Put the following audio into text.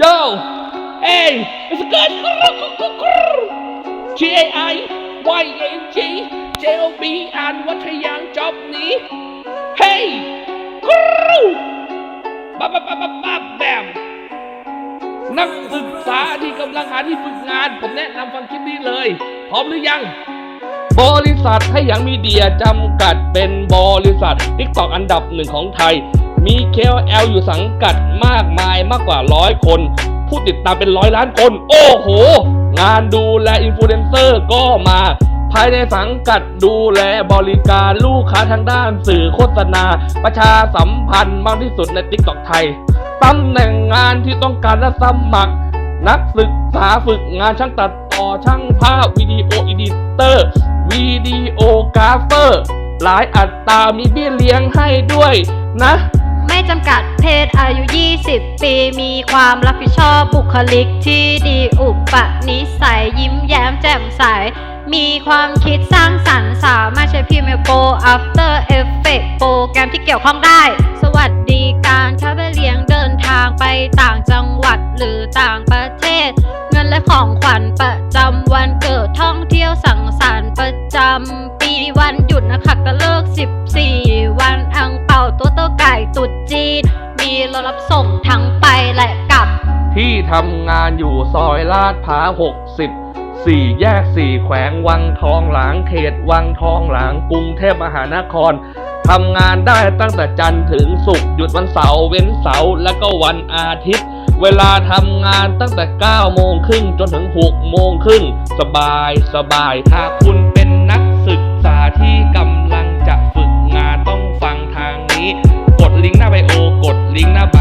Yo Hey It's a good G A I Y A G J O B อ่านวัทยางจ็อบนี้ Hey กรูบับบับบับบับแบมนักศึกษาที่กำลังหาที่ฝึกงาน ผมแนะนำฟังคลิปนี้เลย พร้อมหรือยัง บริษัทให้ยังมีเดียจำกัดเป็นบริษัท t ิ k t o k อันดับหนึ่งของไทย มี KOL อยู่สังกัดมากมายมากกว่าร้อยคน ผู้ติดตามเป็นร้อยล้านคน โอ้โห งานดูแลอินฟลูเอนเซอร์ก็มาภายในสังกัดดูแลบริการลูกค้าทางด้านสื่อโฆษณา ประชาสัมพันธ์มากที่สุดใน t ิ k t o k ไทยตำแหน่งงานที่ต้องการและสมัคร นักศึกษาฝึกงานช่างตัดต่อช่างภาพวิดีโออีดิเตอร์ วิดีโอกราฟเฟอร์ หลายอัตรามีเบี้ยเลี้ยงให้ด้วยนะ ไม่จำกัดเพศอายุ 20 ปี มีความรับผิดชอบบุคลิกที่ดีอุปนิสัยยิ้มแย้มแจ่มใส มีความคิดสร้างสรรค์สามารถใช้พิมพ์โปร After Effects โปรแกรมที่เกี่ยวข้องได้ สวัสดีการค้าไปเลี้ยงเดินทางไปต่างจังหวัดหรือต่างประเทศ เงินและของขวัญประจำวัน ประจำปีวันหยุดนะคะก็เลิก 14 วันอังเป่าตัวเตาไก่ตุดจีน มีรถรับส่งทั้งไปและกลับ ที่ทำงานอยู่ซอยลาดพร้าว60สี่แยกสี่แขวงวังทองหลางเขตวังทองหลางกรุงเทพมหานครทำงานได้ตั้งแต่จันทร์ถึงศุกร์หยุดวันเสาร์เว้นเสาร์และก็วันอาทิตย์ เวลาทำงานตั้งแต่9โมงครึ่งจนถึง6โมงครึ่งสบายสบายถ้าคุณ งก์หน้าไบโอกดลิงก์หน้าไบ